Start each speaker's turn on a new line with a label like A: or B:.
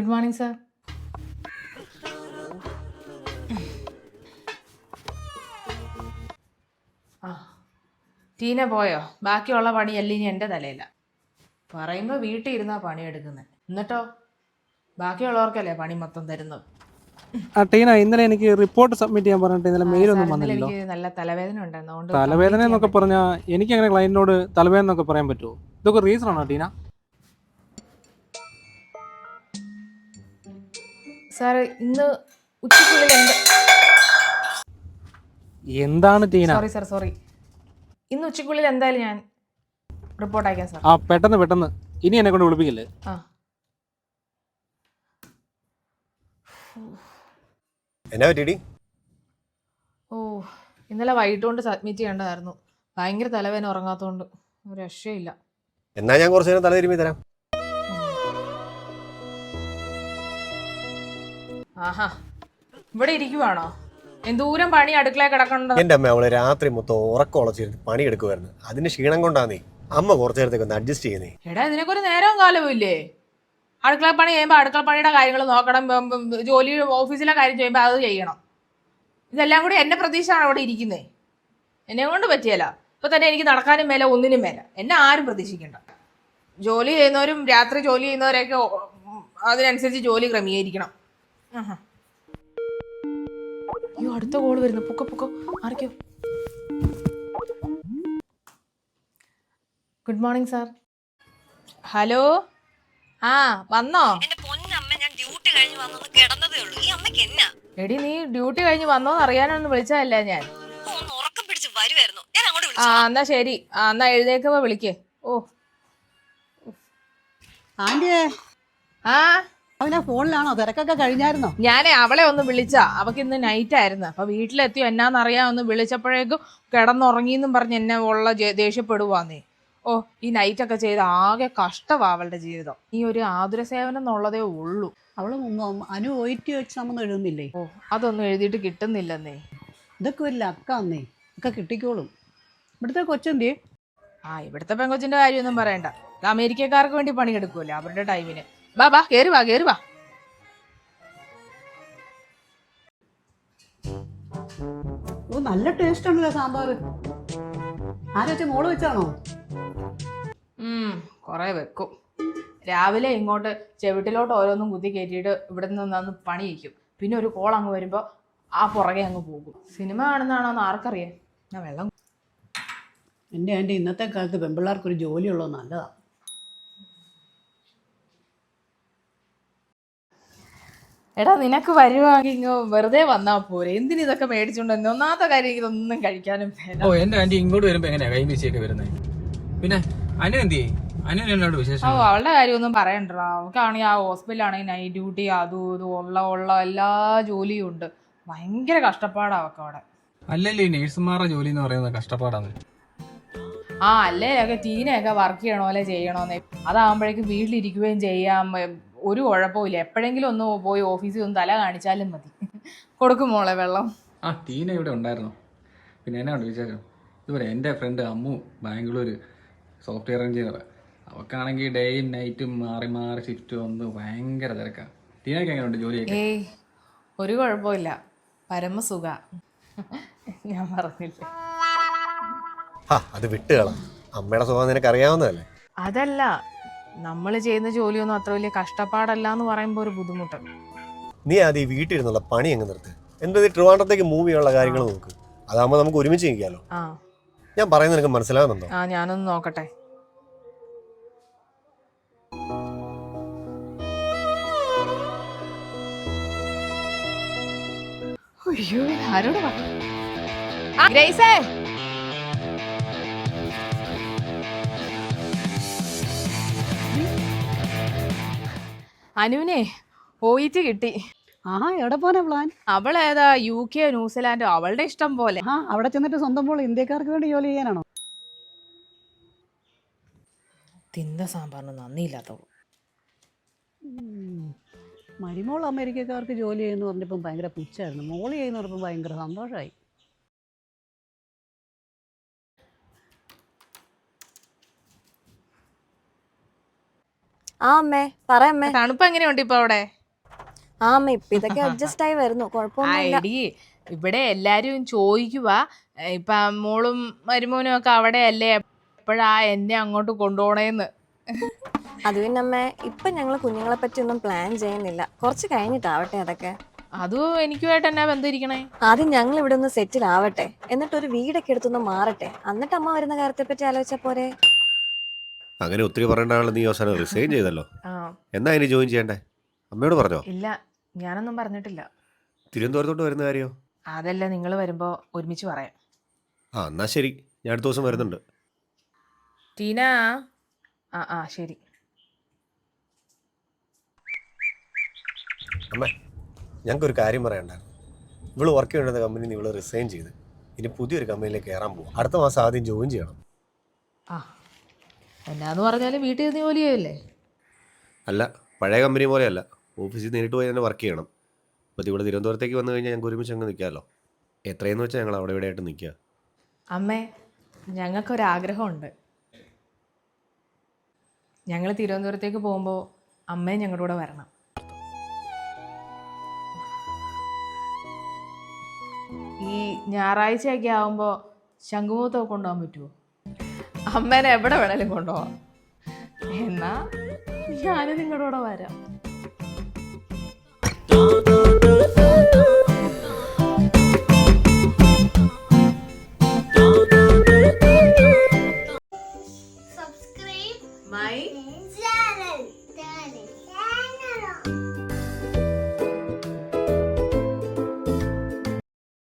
A: Good morning sir. ആ ടീന പോയോ? ബാക്കിയുള്ള പണിയല്ല ഇനി എന്റെ തലയില്ല പറയുമ്പോൾ വീട്ടിൽ ഇരുന്നാ പണിയെടുക്കുന്നത് എന്നിട്ടോ? ബാക്കിയുള്ളവർക്കല്ലേ പണി മൊത്തം തരുന്നത്?
B: ആ ടീന ഇന്നലെ എനിക്ക് റിപ്പോർട്ട് സബ്മിറ്റ് ചെയ്യാൻ പറഞ്ഞിട്ട് ഇന്നലെ
A: മെയിൽ
B: മെയിലൊന്നും വന്നില്ലല്ലോ.
A: നല്ല തലവേദന ഉണ്ടായിരുന്നു.
B: തലവേദന എന്നൊക്കെ പറഞ്ഞാൽ എനിക്ക് അങ്ങനെ ക്ലയന്റിനോട് തലവേദന എന്നൊക്കെ പറയാൻ പറ്റുമോ? ഇതൊക്കെ റീസൺ ആണോ ടീന?
A: സാർ ഇന്ന് ഉച്ചയ്ക്കുള്ളിൽ എന്ത്
B: എന്താണ് ടീന?
A: സോറി സാർ സോറി ഇന്ന് ഉച്ചയ്ക്കുള്ളിൽ എന്തായാലും ഞാൻ റിപ്പോർട്ട് അയക്കാം സാർ
B: ആ പെട്ടെന്ന് പെട്ടെന്ന്. ഇനി എന്നെ കൊണ്ട് വിളിപ്പിക്കില്ലേ?
A: ആ.
C: എന്നാ പറ്റിയടി?
A: ഓ ഇന്നലെ വൈകിട്ട് കൊണ്ട് സബ്മിറ്റ് ചെയ്യേണ്ടതായിരുന്നു. ഭയങ്കര തലവേദന ഉറങ്ങാത്തതുകൊണ്ട് ഒരു രക്ഷയില്ല.
C: എന്നാ ഞാൻ കുറച്ചു നേരം തല തിരുമ്പി തരാം.
A: ആഹാ. ഇവിടെ ഇരിക്കുവാണോ? എന്തൂരം പണി അടുക്കള കിടക്കണ്ട?
C: എന്റെ അമ്മ അവൾ രാത്രി മൊത്തം ഉറക്കം ഉളച്ചിരുന്ന് പണിയെടുക്കുമായിരുന്നു അതിന് ക്ഷീണം കൊണ്ടാന്നേ അമ്മ കുറച്ചു നേരത്തേക്ക് ഒന്ന് അഡ്ജസ്റ്റ് ചെയ്യുന്നേ
A: എടാ ഇതിനൊക്കെ ഒരു നേരവും കാലവും ഇല്ലേ? അടുക്കള പണി ചെയ്യുമ്പോൾ അടുക്കള പണിയുടെ കാര്യങ്ങൾ നോക്കണം. ജോലി ഓഫീസിലെ കാര്യം ചെയ്യുമ്പോൾ അത് ചെയ്യണം. ഇതെല്ലാം കൂടി എന്നെ പ്രതീക്ഷയാണ് അവിടെ ഇരിക്കുന്നത് എന്നെ കൊണ്ട് പറ്റിയല്ല. ഇപ്പൊ തന്നെ എനിക്ക് നടക്കാനും മേല ഒന്നിനും മേല. എന്നെ ആരും പ്രതീക്ഷിക്കണ്ട. ജോലി ചെയ്യുന്നവരും രാത്രി ജോലി ചെയ്യുന്നവരൊക്കെ അതിനനുസരിച്ച് ജോലി ക്രമീകരിക്കണം. അയ്യോ അടുത്ത കോൾ വരുന്നു. പൊക്കോ പൊക്കോ. ആർക്കോ ഗുഡ് മോർണിംഗ് സാർ ഹലോ ആ വന്നോ?
D: എന്റെ പൊന്നമ്മ ഞാൻ ഡ്യൂട്ടി കഴിഞ്ഞ് വന്നൊന്ന് കിടന്നതേ ഈ അമ്മയ്ക്ക് എന്നാ?
A: എടി നീ ഡ്യൂട്ടി കഴിഞ്ഞ് വന്നോന്ന് അറിയാനൊന്നും വിളിച്ചതല്ല ഞാൻ? ആ
D: വിളിച്ചു
A: എന്നാ ശരി. ആ എന്നാ എഴുന്നേക്കുമ്പോ വിളിക്കേ. ഓ.
E: ആന്റിയെ
A: ആ?
E: അവനാ ഫോണിലാണോ? തിരക്കൊക്കെ കഴിഞ്ഞായിരുന്നോ?
A: ഞാനേ അവളെ ഒന്ന് വിളിച്ചാ. അവക്ക് ഇന്ന് നൈറ്റ് ആയിരുന്നു. അപ്പൊ വീട്ടിലെത്തി എന്നാന്നറിയാ. ഒന്ന് വിളിച്ചപ്പോഴേക്കും കിടന്നുറങ്ങിയെന്നും പറഞ്ഞ് എന്നെ ഉള്ള ദേഷ്യപ്പെടുവാന്നേ. ഓ ഈ നൈറ്റ് ഒക്കെ ചെയ്ത ആകെ കഷ്ടവാ അവളുടെ ജീവിതം. ഈ ഒരു ആതുര സേവനം എന്നുള്ളതേ ഉള്ളൂ.
E: അവൾ അനു ഒ ടി എക്സാം ഒന്നും എഴുതുന്നില്ലേ?
A: ഓ അതൊന്നും എഴുതിയിട്ട് കിട്ടുന്നില്ലെന്നേ.
E: ഇതൊക്കെ ഒരു ലക്കാന്നേ. ഒക്കെ കിട്ടിക്കോളും. ഇവിടുത്തെ കൊച്ചെന്തിയെ
A: ആ ഇവിടുത്തെ പെങ്കൊച്ചിന്റെ കാര്യമൊന്നും പറയണ്ട. അമേരിക്കക്കാർക്ക് വേണ്ടി പണിയെടുക്കുമല്ലോ അവരുടെ ടൈമിന് ബാ ബാ കേറി വാ കേറി വാ.
E: നല്ല ടേസ്റ്റ് ഉണ്ടല്ലോ സാമ്പാർ ആരോ വെച്ച മോൾ വെച്ചാണോ?
A: കൊറേ വെക്കും. രാവിലെ ഇങ്ങോട്ട് ചെവിട്ടിലോട്ട് ഓരോന്നും കുത്തി കയറ്റിയിട്ട് ഇവിടെ നിന്ന് പണി വയ്ക്കും. പിന്നെ ഒരു കോൾ അങ്ങ് വരുമ്പോൾ ആ പുറകെ അങ്ങ് പോകും. സിനിമ കാണുന്നതാണോന്ന് ആർക്കറിയാം? ഞാൻ വെള്ളം
E: എന്റെ ആന്റി ഇന്നത്തെ കാലത്ത് പെൺപിള്ളേർക്കൊരു ജോലിയുള്ളത് നല്ലതാ.
A: എടാ നിനക്ക് വരുവാണെങ്കിൽ ഇങ്ങ് വെറുതെ വന്നാ പോരെ. എന്തിനു ഇതൊക്കെ മേടിച്ചോണ്ട് വന്നെ? ഒന്നാമത്തെ കാര്യം ഇതൊന്നും കഴിക്കാനും
F: ഓ എന്റെ ആന്റി ഇങ്ങോട്ട് വരുമ്പോ എങ്ങനെയാ കൈ വീശിയൊക്കെ വരുന്നത് പിന്നെ അനു എന്ത് ചെയ്യും? അനു എന്നോട്
A: ഓ
F: വിശേഷം?
A: അവളുടെ കാര്യമൊന്നും പറയണ്ടോ അവൾക്കാണെങ്കിൽ ആ ഹോസ്പിറ്റലാണെങ്കിൽ നൈറ്റ് ഡ്യൂട്ടി അതും ഇതും ഉള്ള ഉള്ള എല്ലാ ജോലിയും ഉണ്ട്. ഭയങ്കര കഷ്ടപ്പാടാ അവൾക്ക് അവിടെ.
F: അല്ലല്ലേ നേഴ്സുമാരുടെ ജോലി എന്ന് പറയുന്നത് കഷ്ടപ്പാടാണ്.
A: ആ അല്ലേ ഒക്കെ ടീനയൊക്കെ വർക്ക് ചെയ്യണോലെ ചെയ്യണോന്നേ. അതാകുമ്പോഴേക്കും വീട്ടിലിരിക്കുകയും ചെയ്യാം. ഒരു കുഴപ്പമില്ല എപ്പോഴെങ്കിലും ഒന്ന് പോയി ഓഫീസിൽ ഒന്ന് തല കാണിച്ചാലും മതി. കൊടുക്കും മോളെ വെള്ളം.
F: ആ ടീന ഇവിടെ ഉണ്ടായിരുന്നു. പിന്നെ എന്നാ ഉണ്ട് വിശേഷം ഇതുപോലെ എന്റെ friend Ammu Bangalore software engineer അവക്കാണെങ്കിൽ ഡേയും നൈറ്റും മാറി മാറി ഷിഫ്റ്റ് വന്ന് ഭയങ്കര തിരക്കാണ് ടീനൊക്കെ എങ്ങനെയുണ്ട് ജോലിയൊക്കെ?
A: ഏയ് ഒരു കുഴപ്പമില്ല പരമസുഖ. ഞാൻ പറഞ്ഞില്ലേ
C: ഹാ അത് വിട്ടുകളാം അമ്മയുടെ സ്വഭാവം നിനക്ക് അറിയാവുന്നതല്ലേ
A: അതല്ല. നമ്മൾ ചെയ്യുന്ന ജോലിയൊന്നും അത്ര വലിയ കഷ്ടപ്പാടല്ല എന്ന് പറയുമ്പോൾ ഒരു ബുദ്ധിമുട്ടുണ്ട്
C: നീ ആദ്യം ഈ വീട്ടിലിരുന്നുള്ള പണി അങ്ങ് നിർത്ത്. എന്താ നീ ട്രിവാൻഡ്രത്തേക്ക് മൂവ് ചെയ്യാനുള്ള കാര്യങ്ങൾ നോക്ക്. അതാകുമ്പോൾ നമുക്ക് ഒരുമിച്ച് ചെയ്യാലോ
A: ആ.
C: ഞാൻ പറയുന്നത് നിനക്ക് മനസ്സിലാകുന്നുണ്ടോ?
A: ആ ഞാനൊന്ന് നോക്കട്ടെ. അയ്യോ ആരോട് പറഞ്ഞു? അനുവിനെ പോയിട്ട് കിട്ടി.
E: ആ എവിടെ പോനെ പ്ലാൻ?
A: അവളേതാ യു കെ ന്യൂസിലാൻഡ് അവളുടെ ഇഷ്ടം പോലെ.
E: ആ അവിടെ ചെന്നിട്ട് സ്വന്തം പോലെ ഇന്ത്യക്കാർക്ക് വേണ്ടി ജോലി ചെയ്യാനാണോ?
A: തിന്ന സാമ്പാറിന് നന്ദിയില്ലാത്തവൾ.
E: മരിമോൾ അമേരിക്കക്കാർക്ക് ജോലി ചെയ്യുന്നു പറഞ്ഞപ്പം ഭയങ്കര പുച്ഛായിരുന്നു. മോൾ ചെയ്യുന്ന പറഞ്ഞപ്പം ഭയങ്കര സന്തോഷമായി
G: ആ അമ്മേ പറ അമ്മേ.
A: തണുപ്പ് എങ്ങനെയുണ്ട് ഇപ്പൊ അവിടെ?
G: ആ അമ്മ ഇപ്പൊ ഇതൊക്കെ അഡ്ജസ്റ്റ് ആയി വരുന്നു. കുഴപ്പമൊന്നുമില്ല
A: ഐഡി ഇവിടെ എല്ലാരും ചോദിക്കുക ഇപ്പൊ മോളും മരുമോനും ഒക്കെ അവിടെ അല്ലേ എപ്പോഴാ എന്നെ അങ്ങോട്ട് കൊണ്ടുപോണേന്ന്?
G: അത് പിന്നെ അമ്മേ ഇപ്പൊ ഞങ്ങൾ കുഞ്ഞുങ്ങളെ പറ്റി ഒന്നും പ്ലാൻ ചെയ്യുന്നില്ല. കുറച്ച് കഴിഞ്ഞിട്ടാവട്ടെ അതൊക്കെ.
A: അതും എനിക്കുമായിട്ട് എന്നാ ബന്ധിരിക്കണേ?
G: ആദ്യം ഞങ്ങൾ ഇവിടെ ഒന്ന് സെറ്റിൽ ആവട്ടെ. എന്നിട്ട് ഒരു വീടൊക്കെ എടുത്തൊന്ന് മാറട്ടെ. എന്നിട്ട് അമ്മ വരുന്ന കാര്യത്തെ പറ്റി ആലോചിച്ചാ പോരെ?
C: അങ്ങനെ ഒത്തിരി പറയേണ്ട ആൾ നീ അവസാനം റിസൈൻ ചെയ്തല്ലോ.
A: ആ.
C: എന്നാ ഇനി ജോയിൻ ചെയ്യണ്ടേ? അമ്മയോട് പറഞ്ഞോ?
A: ഇല്ല ഞാനൊന്നും പറഞ്ഞിട്ടില്ല.
C: തിരുവനന്തപുരത്തോട്ട് വരുന്ന കാര്യോ?
A: അതല്ല നിങ്ങൾ വരുമ്പോ ഒരുമിച്ച് പറയാം.
C: ആ എന്നാ ശരി. ഞാൻ അടുത്ത ദിവസം വരുന്നുണ്ട്.
A: ടീന? ആ ആ ശരി.
C: അമ്മേ ഞങ്ങൾക്കൊരു കാര്യം പറയണ്ടായിരുന്നു ഇവൾ വർക്ക് ചെയ്യുന്ന കമ്പനി ഇവൾ റിസൈൻ ചെയ്ത്. ഇനി പുതിയൊരു കമ്പനിയിലേക്ക് കയറാൻ പോകും അടുത്ത മാസം ആദ്യം ജോയിൻ ചെയ്യണം.
A: ആ. എന്നാന്ന് പറഞ്ഞാൽ വീട്ടിൽ നിന്ന് ജോലി ചെയ്യല്ലേ
C: അല്ല പഴയ കമ്പനി പോലെയല്ല. ഓഫീസിൽ നേരിട്ട് പോയി തന്നെ വർക്ക് ചെയ്യണം. അപ്പോൾ ഇവിടെ തിരുവനന്തപുരത്തേക്ക് വന്നു കഴിഞ്ഞാൽ ഞങ്ങൾക്ക് ഒരുമിച്ച് അങ്ങ് നിൽക്കാമല്ലോ എത്രയെന്ന് വെച്ചാൽ ഞങ്ങൾ അവിടെ ഇവിടെ ആയിട്ട് നിൽക്കുക
A: അമ്മേ ഞങ്ങൾക്കൊരാഗ്രഹമുണ്ട്. ഞങ്ങൾ തിരുവനന്തപുരത്തേക്ക് പോകുമ്പോൾ അമ്മയും ഞങ്ങളുടെ കൂടെ വരണം. ഈ ഞായറാഴ്ചയൊക്കെ ആകുമ്പോൾ ശംഖുമുഖത്തൊക്കെ കൊണ്ടുപോകാൻ പറ്റുമോ അമ്മേനെ എവിടെ വേണേലും കൊണ്ടുപോവാം. എന്നാ ഞാനും നിങ്ങളുടെ കൂടെ വരാം